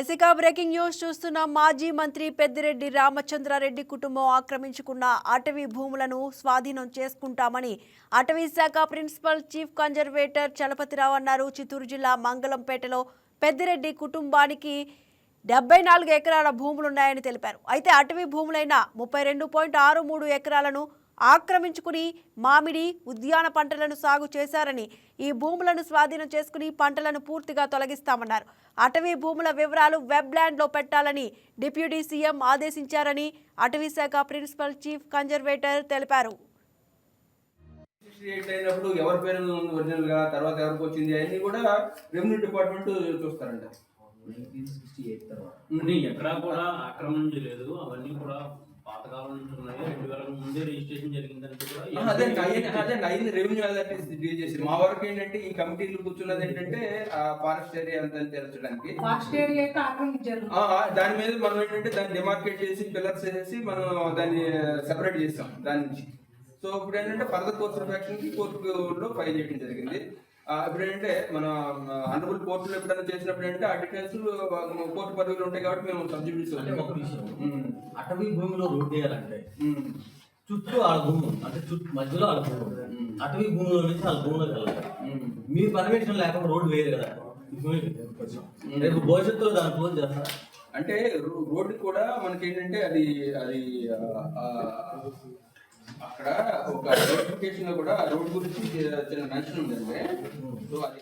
ఎసికా breaking news చూస్తున్న మాజీ మంత్రి పెద్దిరెడ్డి రామచంద్రారెడ్డి కుటుంబం ఆక్రమించుకున్న అటవీ భూములను స్వాధీనం చేసుకుంటామని అటవీ శాఖ ప్రిన్సిపల్ చీఫ్ కన్జర్వేటర్ చలపతిరావు అన్నారు. చిత్తూరు జిల్లా మంగళంపేటలో పెద్దిరెడ్డి కుటుంబానికి డెబ్బై నాలుగు ఎకరాల భూములున్నాయని తెలిపారు. అయితే అటవీ భూములైన ముప్పై రెండు పాయింట్ ఆరు మూడు ఎకరాలను ఆక్రమించుకుని మామిడి ఉద్యాన పంటలను సాగు చేశారని ఈ భూములను స్వాధీనం చేసుకుని పంటలను పూర్తిగా తొలగిస్తామన్నారు. అటవీ భూముల వివరాలు వెబ్ ల్యాండ్లో పెట్టాలని డిప్యూటీ సీఎం ఆదేశించారని అటవీ శాఖ ప్రిన్సిపల్ చీఫ్ కన్జర్వేటర్ తెలిపారు. సిక్స్టీ ఎయిట్ అయినప్పుడు ఎవరి పేరు ఉంది ఒరిజినల్గా తర్వాత ఎవరికి వచ్చింది అన్ని కూడా రెవెన్యూ డిపార్ట్మెంట్ చూస్తారంట. ఇది ఎక్కడా కూడా ఆక్రమణ లేదు అవన్నీ కూడా పాతకాలం నుంచి ఉన్నాయి? రెండు వేల ముందే రిజిస్ట్రేషన్ జరిగిందంటే కూడా ఆ, అదే అయ్యి- అదే అయింది రెవెన్యూ అథారిటీస్ చేసి మా వరకు ఏంటంటే ఈ కమిటీలు కూర్చున్నది ఏంటంటే ఫారెస్ట్ ఏరియా అంతా తెలుసడానికి ఫాస్ట్ ఏరియా అయితే ఆక్రమించారు ఆ, ఆ, దాని మీద మనం ఏంటంటే దాన్ని డిమార్కెట్ చేసి పిల్లర్స్ వేసేసి మనం దాన్ని సెపరేట్ చేస్తాం దాని నుంచి. సో ఇప్పుడు ఏంటంటే ఫర్దర్ కోర్స్ ఆఫ్ యాక్షన్కి కోర్టులో ఫైల్ చేయడం జరిగింది. ఇప్పుడు ఏంటంటే మన అనరబుల్ కోర్టులో ఎప్పుడైనా చేసినప్పుడు ఏంటంటే ఆ డీటెయిల్స్ కోర్టు పదవులు ఉంటాయి కాబట్టి మేము సబ్జెక్ట్స్ అంటే ఒక విషయం. అటవీ భూమిలో రోడ్డు వేయాలంటే చుట్టూ ఆడ భూమి. అంటే చుట్టూ మధ్యలో ఆడ భూమి. అటవీ భూమిలో నుంచి వాళ్ళ భూమిలోకి వెళ్ళాలి. మీ. పర్మిషన్ లేకుండా రోడ్డు వేయరు కదా. రేపు భవిష్యత్తులో దాన్ని క్లోజ్ చేస్తారా? అంటే రోడ్డు కూడా మనకి ఏంటంటే అది అది ఆ, ఆ, అక్కడ ఒక నోటిఫికేషన్లో కూడా రోడ్ గురించి మెన్షన్ ఉందండి. సో అది